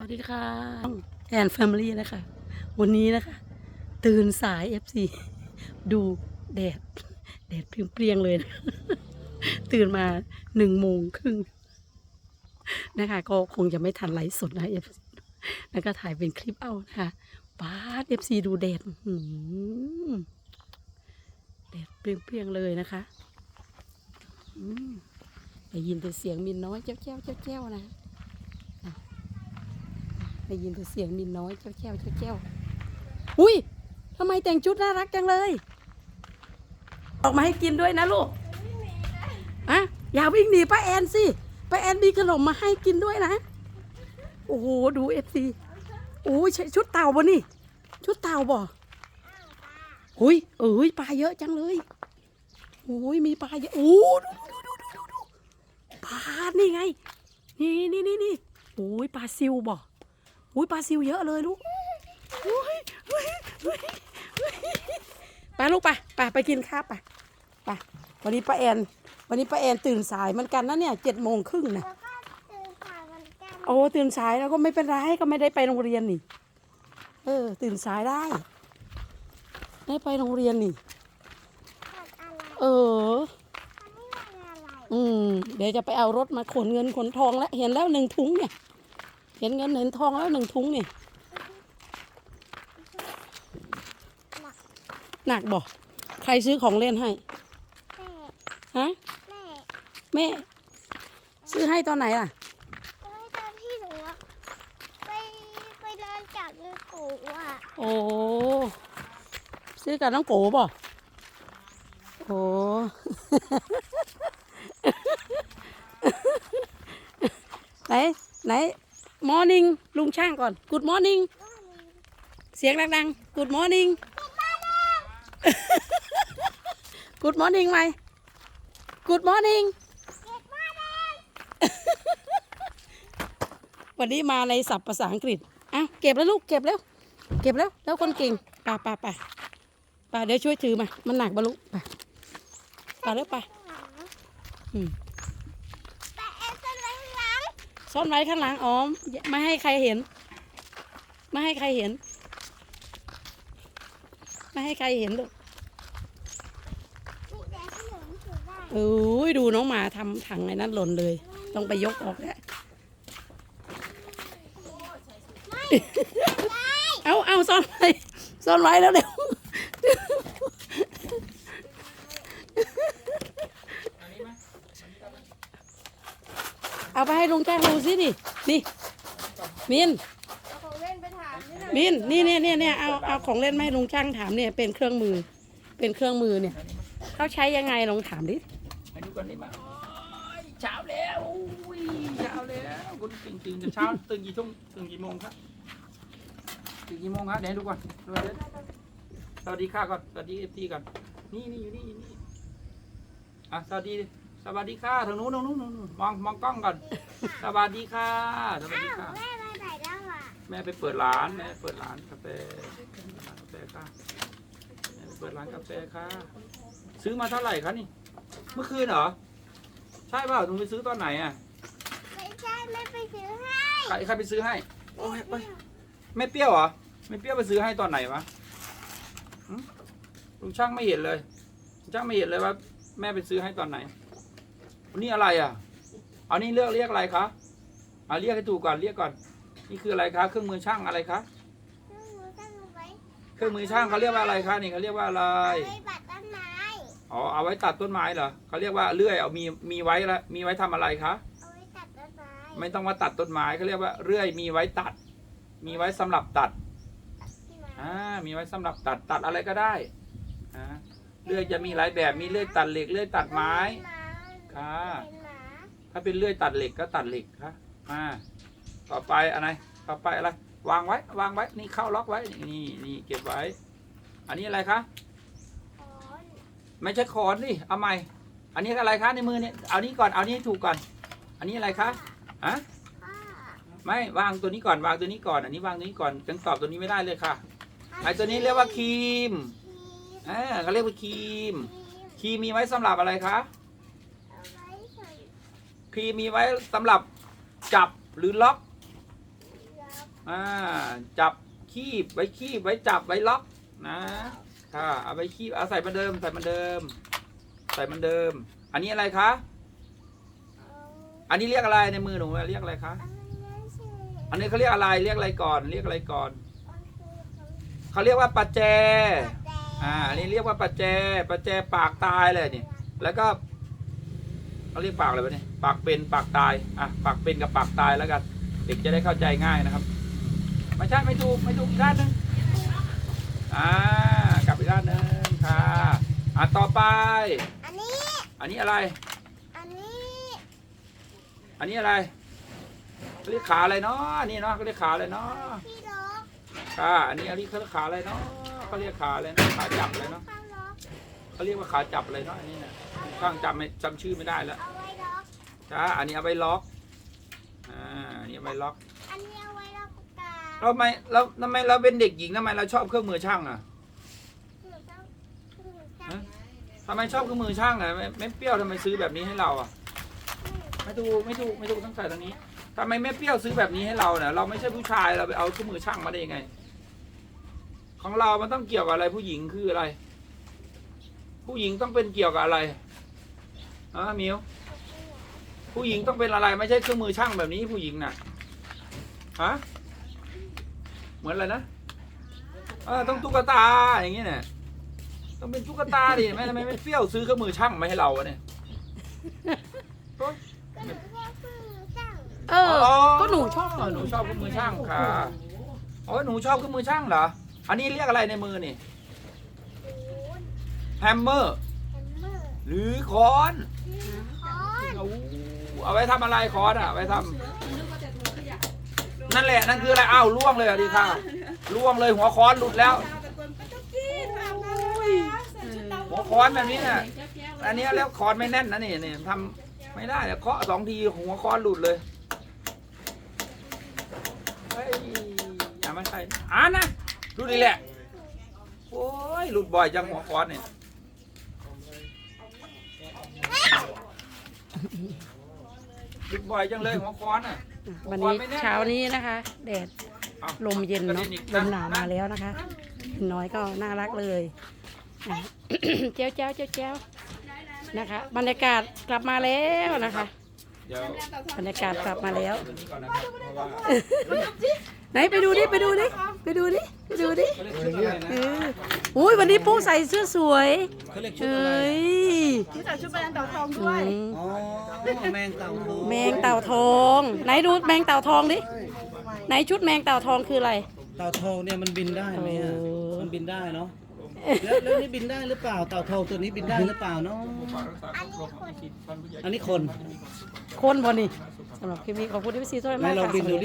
สวัสดีค่ะแอนแฟมิลี่นะคะ วันนี้นะคะ ตื่นสาย FC ดูแดด แดดเปรียงๆเลยนะตื่นมาหนึ่งโมงครึ่งนะคะ ก็คงจะไม่ทันไลฟ์สดนะ FC แล้วก็ถ่ายเป็นคลิปเอานะคะป้าด FC ดูแดดแดดเปรียงๆเลยนะคะได้ยินแต่เสียงมินน้อยเจ้าเจ้าเจ้าเจ้านะ ได้ยินแต่เสียงมินน้อยเจ้าแจ้วเจ้าแจ้วอุ้ยทำไมแต่งชุดน่ารักจังเลย ออกมาให้กินด้วยนะลูกอะอย่าวิ่งหนีป้าแอนสิป้าแอนมีขนมมาให้กินด้วยนะ โอ้โหดูเอฟซีโอ้ยใช่ชุดเต่าบ่นี่ ชุดเต่าบ่หุยเอ้ยปลาเยอะจังเลยโอ้ยมีปลาเยอะโอ้ดูดูดูดูดูดูปลานี่ไง นี่นี่นี่นี่โอ้ยปลาซิวบ่ อุ้ยปลาซิวเยอะเลยลูกอุ้ยอุ้ยอุ้ยอุ้ยไปลูกไปไปไปกินข้าวไปไปวันนี้ป้าแอนวันนี้ป้าแอนตื่นสายเหมือนกันนะเนี่ยเจ็ดโมงครึ่งนะแล้วก็ตื่นสายเหมือนกันโอ้ตื่นสายแล้วก็ไม่เป็นไรก็ไม่ได้ไปโรงเรียนนี่ เออ ตื่นสายได้ได้ไปโรงเรียนนี่ผัดอะไรเอออันนี้มันอะไรอืม เดี๋ยวจะไปเอารถมาขนเงินขนทองแล้ว เห็นแล้วหนึ่งถุงเนี่ย เห็นเงินเห็นทองแล้วหนึ่งถุงเนี่ยหนักบ่ใครซื้อของเล่นให้แม่ฮะแม่แม่ซื้อให้ตอนไหนล่ะก็ให้ตอนที่หนูอะไปไปนอนจับมือกูอะโอ้ซื้อกับน้องโกบ่โอ้ไหนไหน มอร์นิ่งลุงช่างก่อนกูดมอร์นิ่งเสียงดังๆกูดมอร์นิ่งกูดมอร์นิ่งไหมกูดมอร์นิ่งวันนี้มาในศัพท์ภาษาอังกฤษอะเก็บแล้วลูกเก็บแล้ว เก็บแล้วแล้วคนเก่งป่าป่าป่าป่าเดี๋ยวช่วยถือมา มันหนักบรรลุป่าป่าแล้วป่าอืม แต่เอ็นจะล้างหลัง ซ่อนไว้ข้างหลังอ๋ออย่าไม่ให้ใครเห็น ไม่ให้ใครเห็น ไม่ให้ใครเห็นลูกนี่แต่ขนมถือได้โอ้ยดูน้องหมาทำถังไอ้นั้นหล่นเลย ต้องไปยกออกแล้วเอาเอาซ่อนไว้ซ่อนไว้แล้วเดี๋ยว เอาไปให้ลุงแจ้งดูสิดินี่มินเอาของเล่นไปถามนี่นะมินนี่เนี่ยเนี่ยเนี่ยเอาเอาของเล่นมาให้ลุงช่างถามเนี่ยเป็นเครื่องมือ เป็นเครื่องมือเนี่ยเขาใช้ยังไงลองถามดิให้ดูก่อนได้ไหมโอ้ยเช้าแล้วอุ้ยเช้าแล้วคุณตื่นตื่นแต่เช้าตื่นกี่ทุ่มตื่นกี่โมงครับตื่นกี่โมงครับเดี๋ยวให้ดูก่อนดูก่อนสวัสดีค่ะก่อนสวัสดีเอฟทีก่อนนี่นี่อยู่นี่อยู่นี่อะสวัสดี สวัสดีค่ะทางนู้นทางนู้นทางนู้นมองมองกล้องก่อน สวัสดีค่ะสวัสดีอ้าวค่ะ แม่มาไหนแล้วอะแม่ไปเปิดร้านแม่เปิดร้านกาแฟร้านกาแฟค่ะแม่ไปเปิดร้านกาแฟค่ะ ซื้อมาเท่าไหร่คะนี่ เมื่อคืนเหรอ ใช่เปล่าหนูไปซื้อตอนไหนอะไม่ใช่แม่ไปซื้อให้ใครใครไปซื้อให้โอ้ยไปไม่เปรี้ยวเหรอไม่เปรี้ยวไปซื้อให้ตอนไหนวะหึลุงช่างไม่เห็นเลยลุงช่างไม่เห็นเลยว่า แม่ไปซื้อให้ตอนไหนวั นนี้อะไรอะ เอานี่เลือกเรียกอะไรคะเอาเรียกให้ถูกก่อนเรียกก่อน นี่คืออะไรคะเครื่องมือช่างอะไรคะซื้อหนูตั้งไว้เครื่องมือช่างเขาเรียกว่าอะไรคะนี่เขาเรียกว่าอะไรเอาไว้บัดต้นไม้อ๋อเอาไว้ตัดต้นไม้เหรอเขาเรียกว่าเลื่อยเอามีมีไว้ละมีไว้ทำอะไรคะเอาไว้ตัดต้นไม้ไม่ต้องมาตัดต้นไม้เขาเรียกว่าเลื่อยมีไว้ตัด มีไว้สำหรับตัดที่มาอ่ามีไว้สำหรับตัดตัดอะไรก็ได้อ่าเลื่อยจะมีหลายแบบมีเลื่อยตัดเหล็กเลื่อยตัดไม้ ค่ะ เป็นหมาถ้าเป็นเลื่อยตัดเหล็กก็ตัดเหล็กค่ะอ่าต่อไปอะไรต่อไปอะไร วางไว้ วางไว้ นี่เข้าล็อกไว้ นี่นี่เก็บไว้ อันนี้อะไรคะ ขอนไม่ใช่ขอนดิเอาใหม่ อันนี้อะไรคะในมือเนี่ย เอานี้ก่อน เอานี้ให้ถูกก่อน อันนี้อะไรคะฮะผ้าไม่ วางตัวนี้ก่อน วางตัวนี้ก่อน อันนี้วางตัวนี้ก่อนยังตอบตัวนี้ไม่ได้เลยค่ะ ไอ้ตัวนี้เรียกว่าครีม ครีมอ่าเขาเรียกว่าครีม ครีมครีมมีไว้สำหรับอะไรคะเอาไว้ใส่ ครีมมีไว้สำหรับจับหรือล็อกยาอ่าจับคีบไว้คีบไว้จับไว้ล็อกนะค่ะเอาไว้คีบเอาใส่เหมันเดิมใส่เหมันเดิม ใส่เหมันเดิม อันนี้อะไรคะอันนี้เรียกอะไรในมือหนูเรียกอะไรคะอันนี้เขาเรียกอะไรเรียกอะไรก่อน เรียกอะไรก่อนเขาเรียกว่าปัจแจอ่าอันนี้เรียกว่าปัจแจปัจแจปากตายเลยนี่แล้วก็ เขาเรียกปากอะไรวะเนี่ยปากเป็นปากตายอะปากเป็นกับปากตายแล้วกัน เด็กจะได้เข้าใจง่ายนะครับไม่ใช่ไม่ถูกไม่ถูกอีกด้านหนึงอ่ากลับอีกด้านหนึงค่ะอะต่อไป อันนี้ อันนี้อะไร อันนี้ อันนี้อะไรเขาเรียกขาอะไรเนาะอันนี่เนาะเขาเรียกขาอะไรเนาะพี่ล็อกค่ะอันนี้อันนี้เขาเรียกขาอะไรเนาะเขาเรียกขาอะไรเนาะขาจับเลยเนาะข้างล็อกเขาเรียกว่าขาจับเลยเนาะอันนี้นะ ข้างจำไม่จำชื่อไม่ได้แล้วเอาไว้ล็อกจ้าอันนี้เอาไว้ล็อกอ่าอันนี้เอาไว้ล็อกอันนี้เอาไว้ล็อกกาเราไม่เราทำไมเราเป็นเด็กหญิงทำไมเราชอบเครื่องมือช่างอะหนูต้องหนูจะฮะทำไมชอบเครื่องมือช่างอะไม่ไม่เปรี้ยวทำไมซื้อแบบนี้ให้เราอะไม่ถูกไม่ถูกไม่ถูกต้องใส่ตรงนี้ทำไมแม่เปรี้ยวซื้อแบบนี้ให้เราเนี่ยเราไม่ใช่ผู้ชายเราไปเอาเครื่องมือช่างมาได้ยังไง ของเรามันต้องเกี่ยวกับอะไรผู้หญิงคืออะไร ผู้หญิงต้องเป็นเกี่ยวกับอะไร อะมิวผู้หญิงต้องเป็นอะไรไม่ใช่เครื่องมือช่างแบบนี้ผู้หญิงน่ะฮะเหมือนอะไรนะเออต้องตุ๊กตาอย่างนี้เนี่ยต้องเป็นตุ๊กตาดิไม่ทำไมไม่เปรี้ยวซื้อเครื่องมือช่างมาให้เราวะเนี่ยก็หนูแค่คือช่างเออ ก็หนูชอบเออหนูชอบเครื่องมือช่างค่ะโอ้ยหนูชอบเครื่องมือช่างเหรออันนี้เรียกอะไรในมือนี่ศูนย์แฮมเมอร์แฮมเมอร์ หรือค้อนคอนเอาเอาไว้ทำอะไรค้อนอะเอาไว้ทำนั่นแหละนั่นคืออะไรอ้าวล่วงเลยอะดีค่ะล่วงเลยหัวค้อนหลุดแล้ว หัวค้อนแบบนี้เนี่ยอันนี้แล้วค้อนไม่แน่นนะนี่นี่ทำไม่ได้เคาะสองทีหัวค้อนหลุดเลยเฮ้ยอย่ามาใส่อ่านะดูดีแหละโอ้ยหลุดบ่อยจังหัวค้อนเนี่ย หลุดบ่อยจังเลยหัวค้อนอะวันนี้เช้านี้นะคะ แดดอาลมเย็นกระเนาะด็อีกลมหนาวมาแล้วนะคะน้อยก็น่ารักเลยอะ เจ้าเจ้าเจ้าเจ้านะคะ บรรยากาศกลับมาแล้วนะคะ เดี๋ยวบรรยากาศกลับมาแล้วตัวนี้ก่อนนะครับเพราะว่า ไหนไปดูดิไปดูดิ ไปดูดิไปดูดิเขาเรียกชุดอะไรเอนะออุ้ยวันนี้ปุ๊ใส่เสื้อสวยเขาเรียกชุดเออะไร้ยที่ใส่ชุดแบรนด์เต่าทองด้วยอืมอ๋อแมงเต่าทองแมงเต่าทอง ไหนดูแมงเต่าทองดิไหนชุดแมงเต่าทองคืออะไร เต่าทองเนี่ยมันบินได้ไหมอะโอ้ มันบินได้เนาะแล้วแล้วนี่บินได้หรือเปล่าเต่าทองตัวนี้บินได้หรือเปล่าเนาะอันนี้คน คนพอนี่สำหรับคลิปนี้ขอบคุณที่พี่ซีโซ่ไหนมากลองค่ะ บินดูดิ